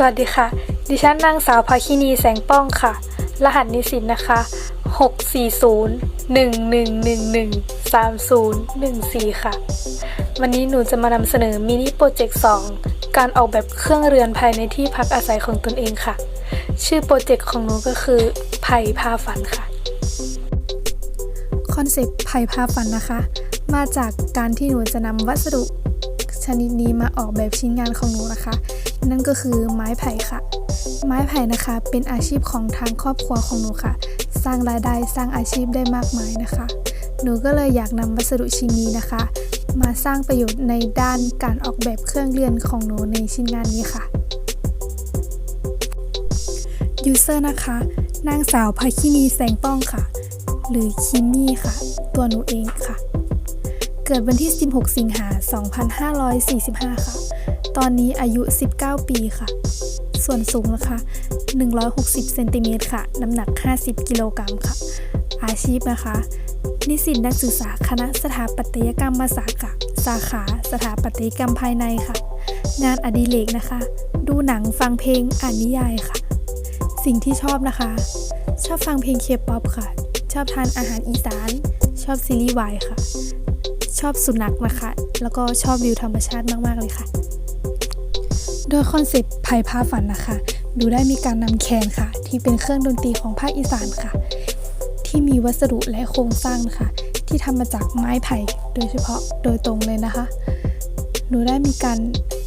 สวัสดีค่ะ ดิฉันนางสาวภาคินีแสงป้องค่ะ รหัสนิสิตนะคะ 640-1111-3014 ค่ะ วันนี้หนูจะมานำเสนอมินิโปรเจกต์ 2 การออกแบบเครื่องเรือนภายในที่พักอาศัยของตนเองค่ะ ชื่อโปรเจกต์ของหนูก็คือไผ่พาฝันค่ะ คอนเซปต์ไผ่พาฝันนะคะ มาจากการที่หนูจะนำวัสดุชนิดนี้มาออกแบบชิ้นงานของหนูนะคะ นั่นก็คือไม้ไผ่ค่ะ ไม้ไผ่นะคะ เป็นอาชีพของทางครอบครัวของหนูค่ะ สร้างรายได้สร้างอาชีพได้มากมายนะคะ หนูก็เลยอยากนำวัสดุชิ้นนี้นะคะ มาสร้างประโยชน์ในด้านการออกแบบเครื่องเรือนของหนูในชิ้นงานนี้ค่ะยูเซอร์นะคะ นางสาวภาคินีแสงป้องค่ะ หรือคิมมี่ค่ะ ตัวหนูเองค่ะ เกิดวันที่ 16 สิงหา 2545 ค่ะ ตอนนี้อายุ 19 ปีค่ะ ส่วนสูงนะคะ 160 เซนติเมตรค่ะ น้ำหนัก 50 กิโลกรัมค่ะ อาชีพนะคะ นิสิตนักศึกษาคณะสถาปัตยกรรมศาสตร์ค่ะ สาขาสถาปัตยกรรมภายในค่ะ งานอดิเรกนะคะ ดูหนังฟังเพลงอ่านนิยายค่ะ สิ่งที่ชอบนะคะ ชอบฟังเพลงเคป๊อปค่ะ ชอบทานอาหารอีสาน ชอบซีรีส์วายค่ะ ชอบสุนัขนะคะ แล้วก็ชอบวิวธรรมชาติมาก ๆ เลยค่ะ โดยคอนเซปต์ไผ่พาฝันนะคะ ดูได้มีการนำแคนค่ะ ที่เป็นเครื่องดนตรีของภาคอีสานค่ะ ที่มีวัสดุและโครงสร้างนะคะ ที่ทำมาจากไม้ไผ่โดยเฉพาะโดยตรงเลยนะคะ หนูได้มีการ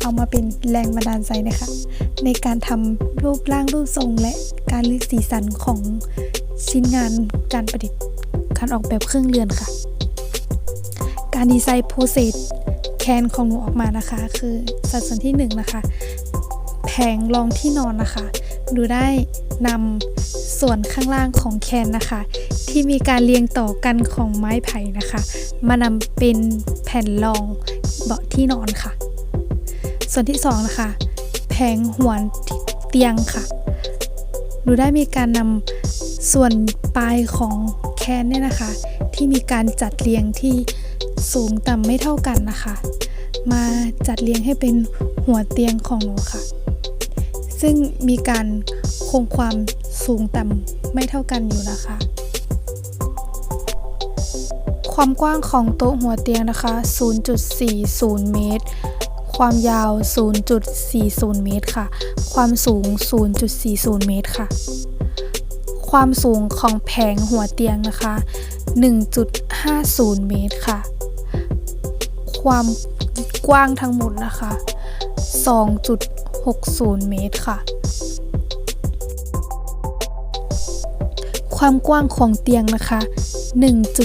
เอามาเป็นแรงบันดาลใจนะคะ ในการทำรูปร่างรูปทรงและการเลือกสีสันของชิ้นงานการประดิษฐ์การออกแบบเครื่องเรือนค่ะ การดีไซน์โปรเซส แคนของหนูออกมานะคะ คือสัดส่วนที่1นงนะคะแผงรองที่นอนนะคะ ดูได้นำส่วนข้างล่างของแคนนะคะ ที่มีการเรียงต่อกันของไม้ไผ่นะคะ มานำเป็นแผ่นรองเบาะที่นอนค่ะ ส่วนที่สองนะคะแผงหัวเตียงค่ะหนูได้มีการนำส่วนปลายของแคนเนี่ยนะคะ ที่มีการจัดเรียงที่ สูงต่ำไม่เท่ากันนะคะ มาจัดเรียงให้เป็นหัวเตียงของหนูค่ะ ซึ่งมีการคงความสูงต่ำไม่เท่ากันอยู่นะคะ ความกว้างของโต๊ะหัวเตียงนะคะ 0.40 เมตร ความยาว 0.40 เมตรค่ะ ความสูง 0.40 เมตรค่ะ ความสูงของแผงหัวเตียงนะคะ1.50 เมตรค่ะ ความกว้างทั้งหมดนะคะ 2.60 เมตรค่ะ ความกว้างของเตียงนะคะ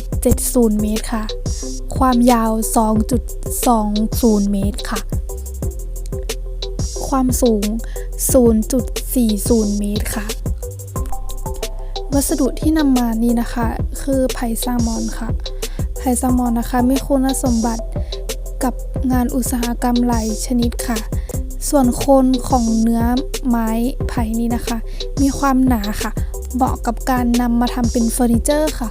1.70 เมตรค่ะ ความยาว 2.20 เมตรค่ะ ความสูง 0.40 เมตรค่ะ วัสดุที่นำมานี่นะคะ คือไผ่ซามอนค่ะไผ่ซามอนนะคะ มีคุณสมบัติ กับงานอุตสาหกรรมหลายชนิดค่ะ ส่วนโคนของเนื้อไม้ไผ่นี้นะคะ มีความหนาค่ะ เหมาะกับการนำมาทำเป็นเฟอร์นิเจอร์ค่ะ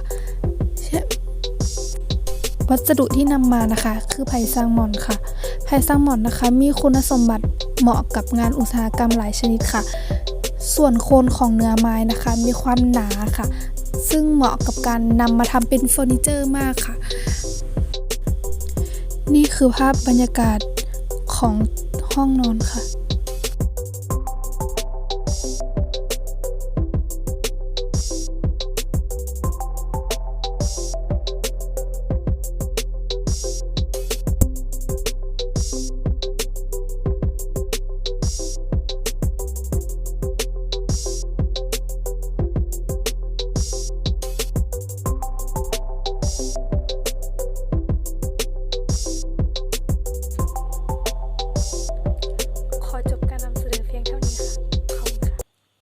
วัสดุที่นำมานะคะ คือไผ่ซางมอนค่ะ ไผ่ซางมอนนะคะ มีคุณสมบัติเหมาะกับงานอุตสาหกรรมหลายชนิดค่ะ ส่วนโคนของเนื้อไม้นะคะ มีความหนาค่ะ ซึ่งเหมาะกับการนำมาทำเป็นเฟอร์นิเจอร์มากค่ะ นี่คือภาพบรรยากาศของห้องนอนค่ะ